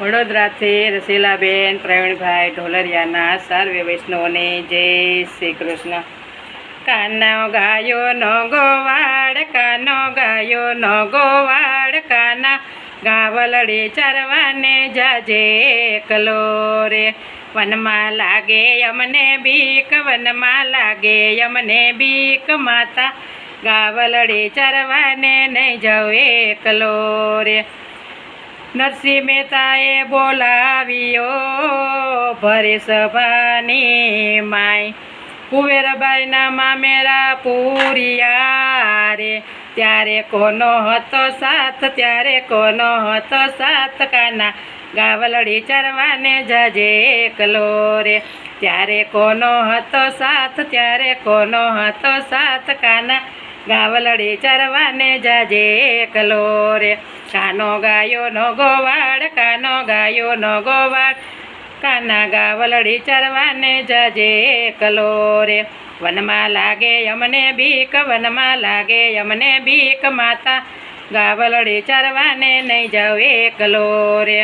વડોદરાથી રસીલાબેન, પ્રવીણભાઈ ઢોલરિયાના સર્વે વૈષ્ણવને જય શ્રી કૃષ્ણ. કાનો ગાયો, નો ગોવાડ કાનો ગાયો, નો ગોવાડ કાના ગાવલડી ચરવાને જાજે એકલો રે. વનમાં લાગે અમને બીક વનમાં લાગે અમને બીક માતા. ગાવલડી ચરવાને નહીં જાઉં એકલો રે. નરસિંહ મહેતાએ બોલાવ્યો, ભરે સભાની માય કુવેરબાઈના મામેરા પૂરિયા રે. ત્યારે કોનો હતો સાથ, ત્યારે કોનો હતો સાથ, કાના ગાવલડી ચરવાને જજે એકલો રે. ત્યારે કોનો હતો સાથ, ત્યારે કોનો હતો સાથ, કાના ગાવલડી ચરવાને જાજે એકલો રે. કાનો ગાયો નો ગોવાડ કાનો ગાયો નો ગોવાડ કાના ગાવલડી ચરવાને જાજે એકલો રે વનમાં લાગે અમને બીક વનમાં લાગે અમને બીક માતા ગાવલડી ચરવાને નહીં જાવ એકલો રે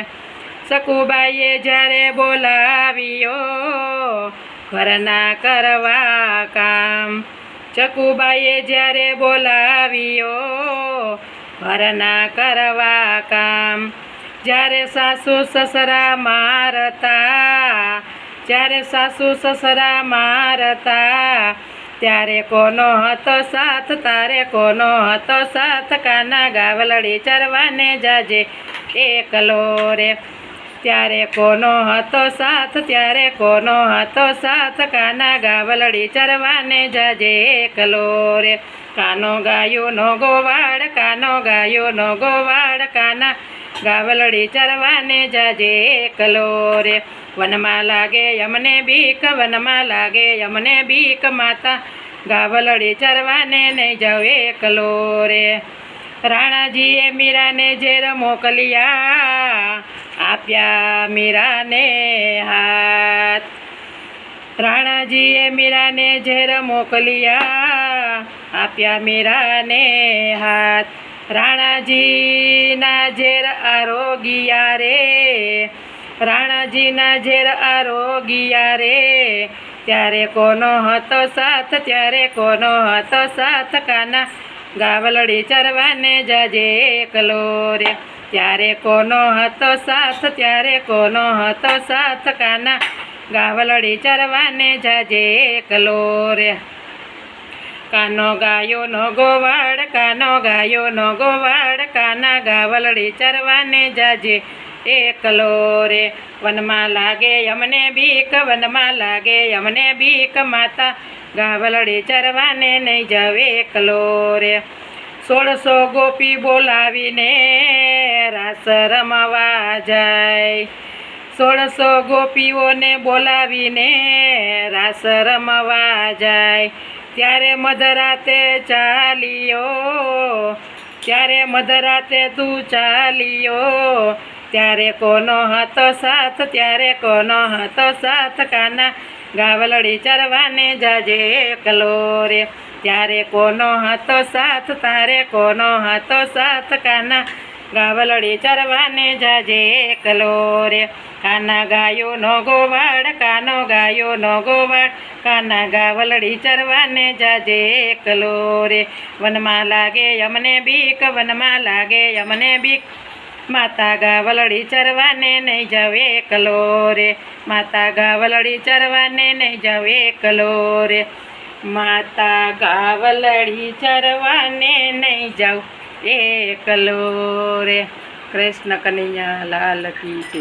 સકુબાઈએ જ્યારે બોલાવ્યો ઘરના કરવા કામ ચકુબાઈએ જ્યારે બોલાવ્યો ઘરના કરવા કામ. જ્યારે સાસુ સસરા મારતા, જ્યારે સાસુ સસરા મારતા, ત્યારે કોનો હતો સાથ, તારે કોનો હતો સાથ, કાના ગાવલડી ચરવાને જાજે એકલો રે. ત્યારે કોનો હતો સાથ, ત્યારે કોનો હતો સાથ, કાના ગાવલડી ચરવાને જાજે એકલો રે. કાનો ગાયો નો ગોવાડ કાનો ગાયો નો ગોવાડ કાના ગાવલડી ચરવાને જાજે એકલો રે વનમાં લાગે યમને બીક વનમાં લાગે યમને બીક માતા ગાવલડી ચરવાને નહીં જાવ એકલો રે રાણાજીએ મીરાને ઝેર મોકલ્યા આપ્યા મીરાને હાથ રાણાજીએ મીરાને ઝેર મોકલ્યા આપ્યા મીરાને હાથ. રાણાજીના ઝેર આરોગિયા રે. રાણાજીના ઝેર આરોગિયા રે. ત્યારે કોનો હતો સાથ? ત્યારે કોનો હતો સાથ? કાના ગાવલડી ચરવાને જાજે એકલો રે. ત્યારે કોનો હતો સાથ? ત્યારે કોનો હતો સાથ? કાના ગાવલડી ચરવાને જાજે એકલો રે. કાનો ગાયો, નો ગોવાડ કાનો ગાયો, નો ગોવાડ કાના ગાવલડી ચરવાને જાજે. એકલો રે, વનમાં લાગે અમને બીક, વનમાં લાગે અમને બીક માતા. ગાવલડી ચરવાને નહીં જાવે એકલો રે. સોળસો ગોપી બોલાવીને રાસ રમવા જાય. સોળસો ગોપીઓને બોલાવીને રાસ રમવા જાય. ત્યારે મધરાતે ચાલ્યો, ત્યારે મધરાતે તું ચાલ્યો. ત્યારે કોનો હતો સાથ, ત્યારે કોનો હતો સાથ, કાના ગાવલડી ચરવાને જાજે એકલો રે. ત્યારે કોનો હતો સાથ તારે કોનો હતો સાથ, કાના ગાવલડી ચરવાને જાજે એકલો રે. કાના ગાયો નો ગોવાડ કાનો ગાયો નો ગોવાડ કાના ગાવલડી ચરવાને જાજે એકલો રે. વનમાં લાગે અમને બીક, વનમાં લાગે અમને બીક. માતા ગાવલડી ચરવાને નહીં જવે એકલો રે. માતા ગાવલડી ચરવાને નહીં જવે એકલો રે. માતા ગાવલડી ચરવાને નહીં જાવ. એકલો રે કૃષ્ણ કનૈયા લાલ કી છે